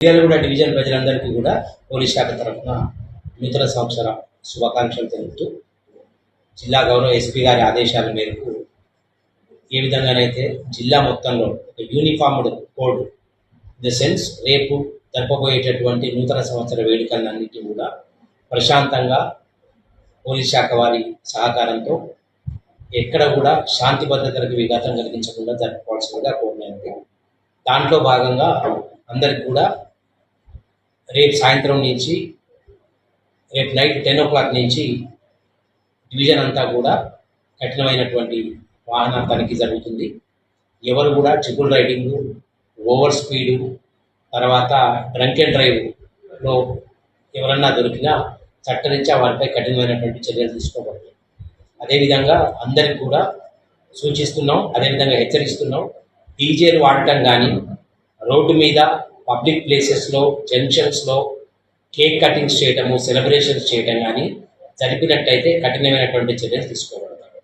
Miryalaguda division ప్రజలందరికీ కూడా police శాఖ తరఫున నూతన సంవత్సర శుభాకాంక్షలు తెలుపుతూ జిల్లా గౌరవ ఎస్పీ గారి ఆదేశాల మేరకు ఏ విధంగానైతే జిల్లా మొత్తంలో ఒక యూనిఫామ్డ్ కోడ్ ద సెన్స్ రేపు జరపబోయేటటువంటి నూతన సంవత్సర వేడుకలన్నింటినీ కూడా ప్రశాంతంగా పోలీస్ శాఖ వారి సహకారంతో ఎక్కడ కూడా శాంతి భద్రతలకు విఘాతం కలిగించకుండా జరుపుకోవాల్సిందిగా కోరినది దాంట్లో భాగంగా అందరికి కూడా రేపు సాయంత్రం నుంచి రేపు నైట్ టెన్ ఓ క్లాక్ నుంచి డివిజన్ అంతా కూడా కఠినమైనటువంటి వాహన తనిఖీ జరుగుతుంది. ఎవరు కూడా ట్రిపుల్ రైడింగ్ ఓవర్ స్పీడు తర్వాత డ్రంక్ అండ్ డ్రైవ్లో ఎవరన్నా దొరికినా చట్టరీత్యా వారిపై కఠినమైనటువంటి చర్యలు తీసుకోబడతాయి. అదేవిధంగా అందరికి కూడా సూచిస్తున్నాం అదేవిధంగా హెచ్చరిస్తున్నాం డీజేలు వాడటం కానీ రోడ్డు మీద పబ్లిక్ ప్లేసెస్లో జంక్షన్స్లో కేక్ కటింగ్స్ చేయటము సెలబ్రేషన్స్ చేయటం కానీ జరిపినట్టయితే కఠినమైనటువంటి చర్యలు తీసుకోబడతాయి.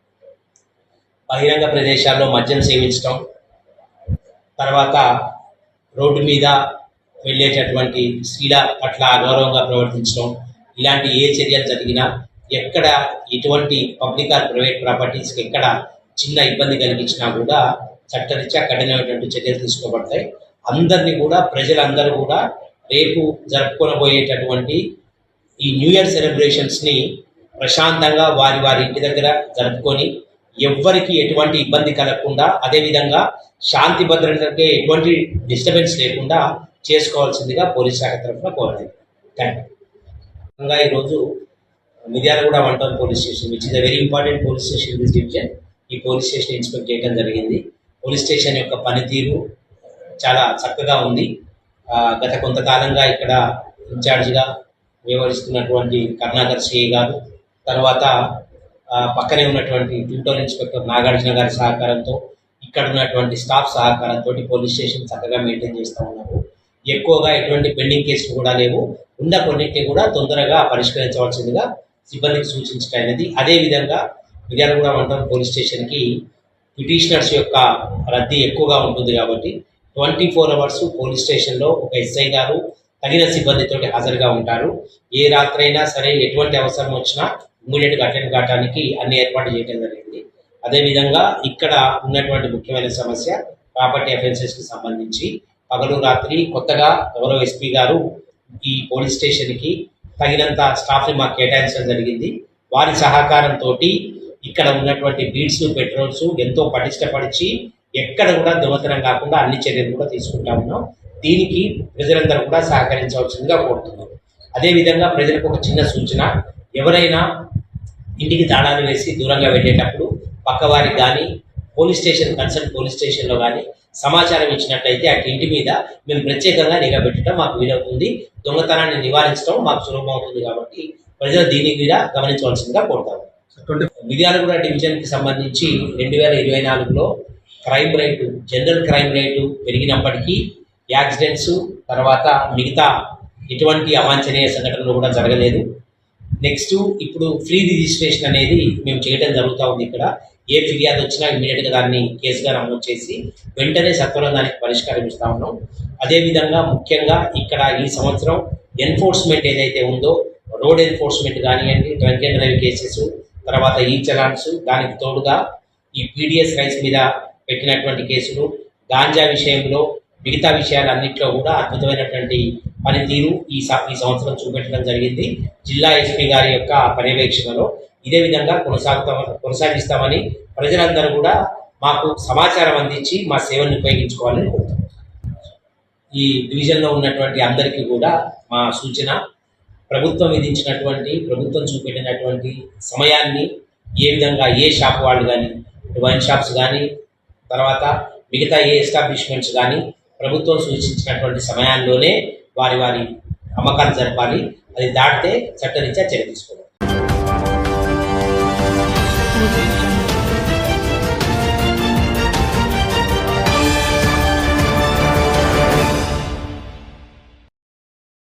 బహిరంగ ప్రదేశాల్లో మద్యం సేవించటం తర్వాత రోడ్డు మీద వెళ్ళేటటువంటి స్త్రీల పట్ల అగౌరవంగా ప్రవర్తించడం ఇలాంటి ఏ చర్యలు జరిగినా ఎక్కడ ఎటువంటి పబ్లిక్ ఆర్ ప్రైవేట్ ప్రాపర్టీస్కి ఎక్కడ చిన్న ఇబ్బంది కలిగించినా కూడా చట్టరీత్యా కఠినమైనటువంటి చర్యలు తీసుకోబడతాయి. అందరినీ కూడా ప్రజలందరూ కూడా రేపు జరుపుకొనబోయేటటువంటి ఈ న్యూ ఇయర్ సెలబ్రేషన్స్ని ప్రశాంతంగా వారి వారి ఇంటి దగ్గర జరుపుకొని ఎవ్వరికి ఎటువంటి ఇబ్బంది కలగకుండా అదేవిధంగా శాంతి భద్రతకి ఎటువంటి డిస్టర్బెన్స్ లేకుండా చేసుకోవాల్సిందిగా పోలీస్ శాఖ తరఫున కోరలేదు థ్యాంక్ యూ ఈరోజు Miryalaguda one town police station which is a very important police station this division ఈ పోలీస్ స్టేషన్ ఇన్స్పెక్ట్ చేయడం జరిగింది. పోలీస్ స్టేషన్ యొక్క పనితీరు చాలా చక్కగా ఉంది. గత కొంతకాలంగా ఇక్కడ ఇన్ఛార్జిగా వ్యవహరిస్తున్నటువంటి కరుణాకర్ సిఐ గారు తర్వాత పక్కనే ఉన్నటువంటి ట్యూటోర్ ఇన్స్పెక్టర్ నాగార్జున గారి సహకారంతో ఇక్కడ ఉన్నటువంటి స్టాఫ్ సహకారంతో పోలీస్ స్టేషన్ చక్కగా మెయింటైన్ చేస్తూ ఉన్నారు. ఎక్కువగా ఎటువంటి పెండింగ్ కేసులు కూడా లేవు. ఉన్న కొన్నింటిని కూడా తొందరగా పరిష్కరించవలసిందిగా సిబ్బందికి సూచించడం అనేది అదేవిధంగా మిర్యాలగూడ మండలం పోలీస్ స్టేషన్కి పిటిషనర్స్ యొక్క రద్దీ ఎక్కువగా ఉంటుంది కాబట్టి ట్వంటీ ఫోర్ అవర్స్ పోలీస్ స్టేషన్లో ఒక ఎస్ఐ గారు తగిన సిబ్బందితో హాజరుగా ఉంటారు. ఏ రాత్రైనా సరే ఎటువంటి అవసరం వచ్చినా ఇమీడియట్గా అటెండ్ కావడానికి అన్ని ఏర్పాటు చేయడం జరిగింది. అదేవిధంగా ఇక్కడ ఉన్నటువంటి ముఖ్యమైన సమస్య ప్రాపర్టీ అఫెన్సెస్కి సంబంధించి పగలు రాత్రి కొత్తగా గౌరవ ఎస్పీ గారు ఈ పోలీస్ స్టేషన్కి తగినంత స్టాఫ్ని మాకు కేటాయించడం జరిగింది. వారి సహకారంతో ఇక్కడ ఉన్నటువంటి బీడ్స్ పెట్రోల్స్ ఎంతో పటిష్టపరిచి ఎక్కడ కూడా దొంగతనం కాకుండా అన్ని చర్యలు కూడా తీసుకుంటా ఉన్నాం. దీనికి ప్రజలందరూ కూడా సహకరించవలసిందిగా కోరుతున్నాం. అదేవిధంగా ప్రజలకు ఒక చిన్న సూచన ఎవరైనా ఇంటికి తాళాలు వేసి దూరంగా వెళ్ళేటప్పుడు పక్కవారికి కానీ పోలీస్ స్టేషన్ కన్సర్న్ పోలీస్ స్టేషన్లో కానీ సమాచారం ఇచ్చినట్లయితే అటు ఇంటి మీద మేము ప్రత్యేకంగా నిఘా పెట్టడం మాకు వీలవుతుంది. దొంగతనాన్ని నివారించడం మాకు సులభం అవుతుంది కాబట్టి ప్రజలు దీని మీద గమనించవలసిందిగా కోరుతాము మిర్యాలగూడ డివిజన్కి సంబంధించి రెండు వేల ఇరవై నాలుగులో crime rate general crime rate పెరిగినప్పటికీ accidents తర్వాత మిగతా ఎటువంటి అవాంఛనీయ సంఘటనలు కూడా జరగలేదు. నెక్స్ట్ ఇప్పుడు ఫ్రీ రిజిస్ట్రేషన్ అనేది మేము చేయడం జరుగుతూ ఉంది ఇక్కడ. ఏ ఫిర్యాదు వచ్చినా ఇమీడియట్గా దాన్ని కేసుగా నమోదు చేసి వెంటనే సత్వరం దానికి పరిష్కారం ఉన్నాం. అదేవిధంగా ముఖ్యంగా ఇక్కడ ఈ సంవత్సరం ఎన్ఫోర్స్మెంట్ ఏదైతే ఉందో రోడ్ ఎన్ఫోర్స్మెంట్ కానివ్వండి డ్రంక్ అండ్ డ్రైవ్ కేసెస్ తర్వాత ఈ చలాన్స్ దానికి తోడుగా ఈ పీడిఎస్ రైస్ మీద పెట్టినటువంటి కేసులు గాంజా విషయంలో మిగతా విషయాలన్నింటిలో కూడా అద్భుతమైనటువంటి పనితీరు ఈ ఈ సంవత్సరం చూపెట్టడం జరిగింది. జిల్లా ఎస్పీ గారి యొక్క పర్యవేక్షణలో ఇదే విధంగా కొనసాగుతామని కొనసాగిస్తామని ప్రజలందరూ కూడా మాకు సమాచారం అందించి మా సేవలను ఉపయోగించుకోవాలని కోరుతున్నాం. ఈ డివిజన్లో ఉన్నటువంటి అందరికీ కూడా మా సూచన ప్రభుత్వం విధించినటువంటి ప్రభుత్వం చూపెట్టినటువంటి సమయాన్ని ఏ విధంగా ఏ షాప్ వాళ్ళు కానీ వైన్ షాప్స్ కానీ తర్వాత మిగతా ఏ ఎస్టాబ్లిష్మెంట్స్ కానీ ప్రభుత్వం సూచించినటువంటి సమయాల్లోనే వారి వారి అమ్మకాలు జరపాలి. అది దాటితే చట్టరీత్యా చర్య తీసుకోవాలి.